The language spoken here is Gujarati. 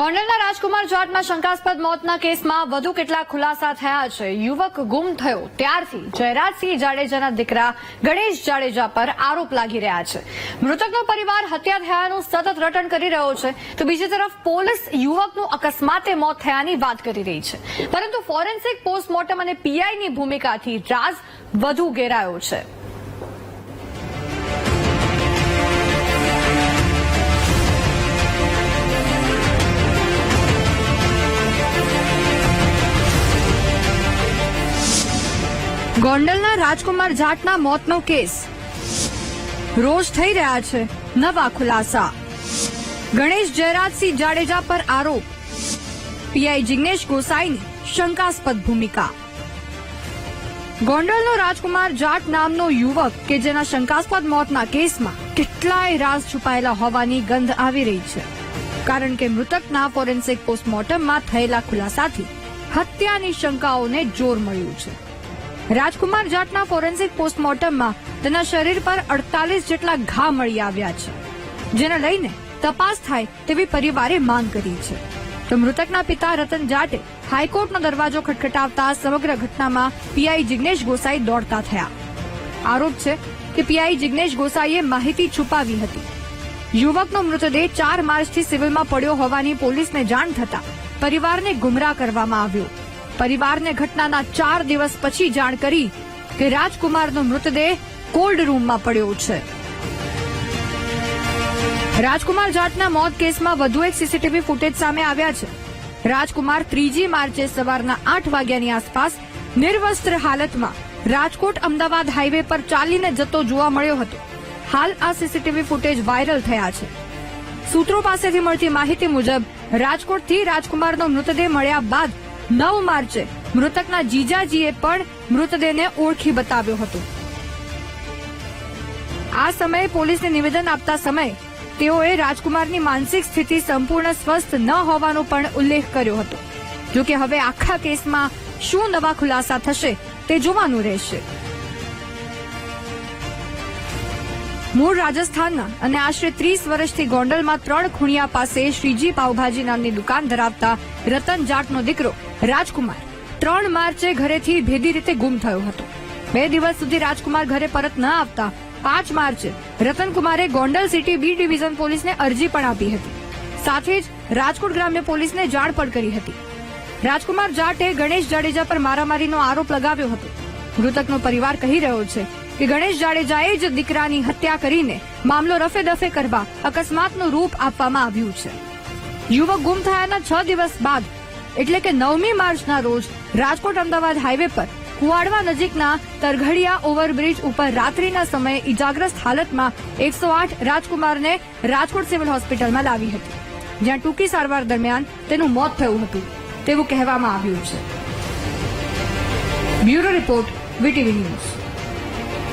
ગોંડલના રાજકુમાર જાટના શંકાસ્પદ મોતના કેસમાં વધુ કેટલાક ખુલાસા થયા છે. યુવક ગુમ થયો. ત્યારથી જયરાજસિંહ જાડેજાના દીકરા ગણેશ જાડેજા પર આરોપ લાગી રહ્યા છે. મૃતકનો પરિવાર હત્યા થયાનું સતત રટણ કરી રહ્યો છે. તો બીજી તરફ પોલીસ યુવકનું અકસ્માતે મોત થયાની વાત કરી રહી છે. પરંતુ ફોરેન્સિક પોસ્ટમોર્ટમ અને પીઆઈની ભૂમિકાથી રાજ વધુ ઘેરાયો છે. ગોંડલના રાજકુમાર જાટના મોતનો કેસ. રોજ થઈ રહ્યા છે નવા ખુલાસા. ગણેશ જયરાજસિંહ જાડેજા પર આરોપ. પીઆઈ જિગ્નેશ ગોસાઈની શંકાસ્પદ ભૂમિકા. ગોંડલનો રાજકુમાર જાટ નામનો યુવક કે જેના શંકાસ્પદ મોતના કેસમાં કેટલાય રાસ છુપાયેલા હોવાની ગંધ આવી રહી છે. કારણ કે મૃતકના ફોરેન્સિક પોસ્ટમોર્ટમમાં થયેલા ખુલાસાથી હત્યાની શંકાઓને જોર મળ્યું છે. રાજકુમાર જાટના ફોરેન્સિક પોસ્ટમોર્ટમમાં તેના શરીર પર અડતાલીસ જેટલા ઘા મળી આવ્યા છે, જેને લઈને તપાસ થાય તેવી પરિવારે માંગ કરી છે. તો મૃતકના પિતા રતન જાટે હાઈકોર્ટનો દરવાજો ખટખટાવતા સમગ્ર ઘટનામાં પીઆઈ જિગ્નેશ ગોસાઈ દોડતા થયા. આરોપ છે કે પીઆઈ જિગ્નેશ ગોસાઈએ માહિતી છુપાવી હતી. યુવકનો મૃતદેહ ચાર માર્ચથી સિવિલમાં પડ્યો હોવાની પોલીસને જાણ થતા પરિવારને ગુમરાહ કરવામાં આવ્યો. પરિવારને ઘટનાના ચાર દિવસ પછી જાણ કરી કે રાજકુમારનો મૃતદેહ કોલ્ડ રૂમમાં પડ્યો છે. રાજકુમાર જાટના મોત કેસમાં વધુ એક સીસીટીવી ફૂટેજ સામે આવ્યા છે. રાજકુમાર ત્રીજી માર્ચે સવારના આઠ વાગ્યાની આસપાસ નિર્વસ્ત્ર હાલતમાં રાજકોટ અમદાવાદ હાઈવે પર ચાલીને જતો જોવા મળ્યો હતો. હાલ આ સીસીટીવી ફૂટેજ વાયરલ થયા છે. સૂત્રો પાસેથી મળતી માહિતી મુજબ રાજકોટથી રાજકુમારનો મૃતદેહ મળ્યા બાદ નવ માર્ચે મૃતકના જીજાજીએ પણ મૃતદેહને ઓળખી બતાવ્યો હતો. આ સમયે પોલીસને નિવેદન આપતા સમયે તેઓએ રાજકુમારની માનસિક સ્થિતિ સંપૂર્ણ સ્વસ્થ ન હોવાનો પણ ઉલ્લેખ કર્યો હતો. જો કે હવે આખા કેસમાં શું નવા ખુલાસા થશે તે જોવાનું રહેશે. મૂળ રાજસ્થાનના અને આશરે ત્રીસ વર્ષથી ગોંડલમાં ત્રણ ખૂણિયા પાસે શ્રીજી પાવભાજી નામની દુકાન ધરાવતા રતન જાટનો દીકરો રાજકુમાર ત્રણ માર્ચે ઘરેથી ભેદી રીતે ગુમ થયો હતો. બે દિવસ સુધી રાજકુમાર ઘરે પરત ન આવતા પાંચ માર્ચે રતનકુમારે ગોંડલ સિટી બી ડિવિઝન પોલીસને અરજી પણ આપી હતી. સાથે જ રાજકોટ ગ્રામ્ય પોલીસને જાણ પણ કરી હતી. રાજકુમાર જાટે ગણેશ જાડેજા પર મારામારીનો આરોપ લગાવ્યો હતો. મૃતકનો પરિવાર કહી રહ્યો છે કે ગણેશ જાડેજાએ જ દીકરાની હત્યા કરીને મામલો રફે દફે કરવા અકસ્માતનું રૂપ આપવામાં આવ્યું છે. યુવક ગુમ થયાના છ દિવસ બાદ, એટલે કે નવમી માર્ચના રોજ, રાજકોટ અમદાવાદ હાઈવે પર કુવાડવા નજીકના તરઘડિયા ઓવરબ્રિજ ઉપર રાત્રિના સમયે ઇજાગ્રસ્ત હાલતમાં એકસો આઠ રાજકુમારને રાજકોટ સિવિલ હોસ્પિટલમાં લાવી હતી, જ્યાં ટૂંકી સારવાર દરમિયાન તેનું મોત થયું હતું, તેવું કહેવામાં આવ્યું છે. Bureau report, VTV news.